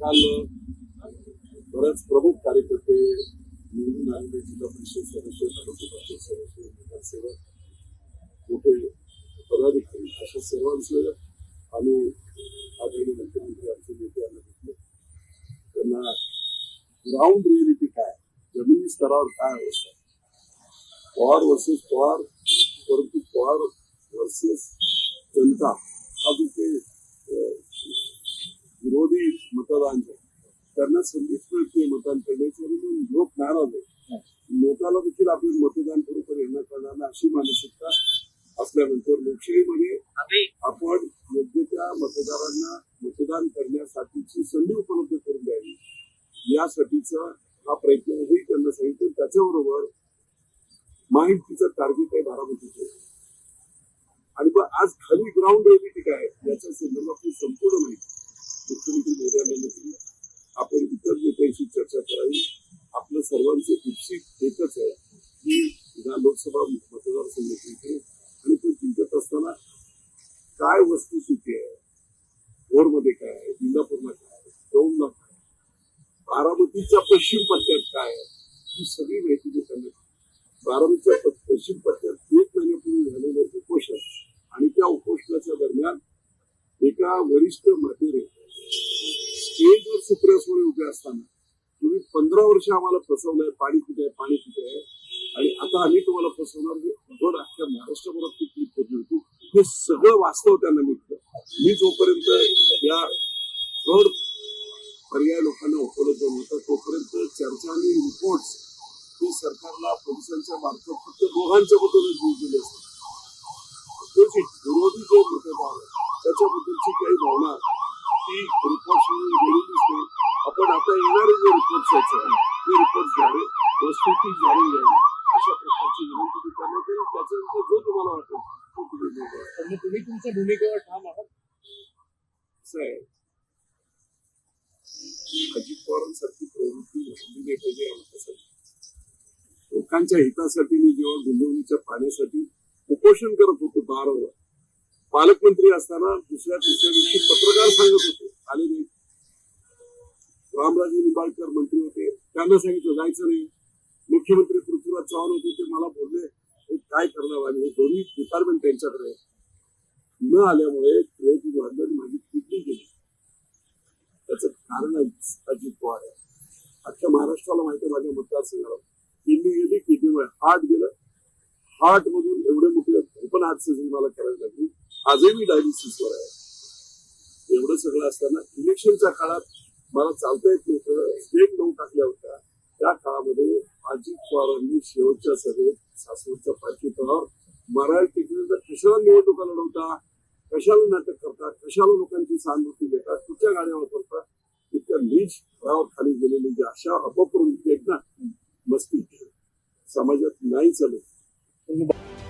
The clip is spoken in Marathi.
काल बऱ्याच प्रमुख कार्यकर्ते निवडून आलेले जिल्हा परिषद सदस्य तालुका परिषद सदस्य नगरसेवक मोठे पदाधिकारी अशा सर्वांचं आम्ही आदरणीय मुख्यमंत्री आमचे नेते यांना घेतले त्यांना ग्राउंड रिअलिटी काय? जमिनी स्तरावर काय अवस्था? पवार वर्सेस पवार परंतु पवार वर्सेस जनता हा जो काही मतदान त्यांना संधीच मिळते मतदान करण्याची म्हणून लोक नाराज आहे लोकांना देखील आपले मतदान बरोबर यांना करणार नाही अशी मानसिकता असल्यानंतर लोकशाहीमध्ये आपण योग्य त्या मतदारांना मतदान करण्यासाठीची संधी उपलब्ध करून द्यावी. यासाठीचा हा प्रयत्न त्यांना सांगितलं. त्याच्याबरोबर माहितीचं टार्गेट आहे बारामतीचं. आणि मग आज खाली ग्राउंड रिअलिटी काय आहे. याच्या संदर्भातली संपूर्ण माहिती. मुख्यमंत्री मोदयांना आपण इतर नेत्यांशी चर्चा करावी. आपलं सर्वांचे इच्छित एकच आहे की या लोकसभा मतदारसंघाची आणि तो जिंकत असताना काय वस्तुस्थिती आहे? भोरमध्ये काय आहे? जिल्हापूरला काय आहे? दौंडला काय बारामतीच्या पश्चिम पट्ट्यात काय आहे? ही सगळी माहिती मी त्यांना बारामतीच्या पश्चिम पट्ट्यात एक महिन्यापूर्वी झालेलं उपोषण आणि त्या उपोषणाच्या दरम्यान एका वरिष्ठ म्हातेरे उभे असताना. तुम्ही पंधरा वर्ष आम्हाला फसवलंय पाणी कुठे आहे पाणी कुठे आहे? आणि आता आम्ही तुम्हाला फसवणार हे धड अख्ख्या महाराष्ट्रभरात ती क्लिप होती होती. हे सगळं वास्तव त्यांना मिळतं मी जोपर्यंत या धड पर्याय लोकांना उपलब्ध होता तोपर्यंत चर्चा आणि रिपोर्ट हे सरकारला पोलिसांच्या मार्फत फक्त दोघांच्या बद्दलच दिली गेले असते. विरोधी जो मतदार आहे, त्याच्याबद्दलची काही भावना ती रिपोर्ट गेलेलीच आपण आता येणारे जे रिपोर्ट्स आहेत ते रिपोर्ट द्यावे वस्तुस्थिती जाणून घ्यावी. अशा प्रकारची विनंती मी करण्यात येईल. त्याच्यानंतर जो तुम्हाला वाटेल तो तुम्ही. पण मग तुम्ही तुमच्या भूमिकेवर ठाम आहात? अजित पवारांसारखी प्रवृत्ती झाली नाही पाहिजे आमच्यासाठी. लोकांच्या हितासाठी मी जेव्हा गुंतवणुकीच्या पाण्यासाठी उपोषण करत होतो बारावर पालकमंत्री असताना दुसऱ्या तिसऱ्या दिवशी पत्रकार सांगत होते आले नाही रामराजे निंबाळकर मंत्री होते. त्यांना सांगितलं जायचं नाही. मुख्यमंत्री पृथ्वीराज चव्हाण होते ते मला बोलले "हे काय करणार आम्ही? हे दोन्ही डिपार्टमेंट त्यांच्याकडे न आल्यामुळे क्रिएटिव्ह वाढलं माझी किडनी गेली. त्याचं कारण अजित पवार आहे. अख्ख्या महाराष्ट्राला माहिती आहे माझ्या मतदारसंघाला. किडनी गेली किडनीमुळे हार्ट गेलं. हार्ट मधून एवढे मोठे ओपन हार्ट सर्जरी मला करायला लागली. आजही मी डायलिसिसवर आहे. एवढं सगळं असताना इलेक्शनच्या काळात मला चालता येत नव्हतं स्टेट लावून टाकल्या होत्या. त्या काळामध्ये अजित पवारांनी शेवटच्या सभेत सासवडच्या पाठीतळावर मराठी टेक्निकल कशाला निवडणुका लढवता कशाला नाटक करतात कशाला लोकांची सहानुभूती घेतात कुठच्या गाड्या करतात इतक्या नीच स्तरावर खाली गेलेली जी अशा अपप्रवृत्ती आहेत ना मस्ती. समाजात नाही चालत.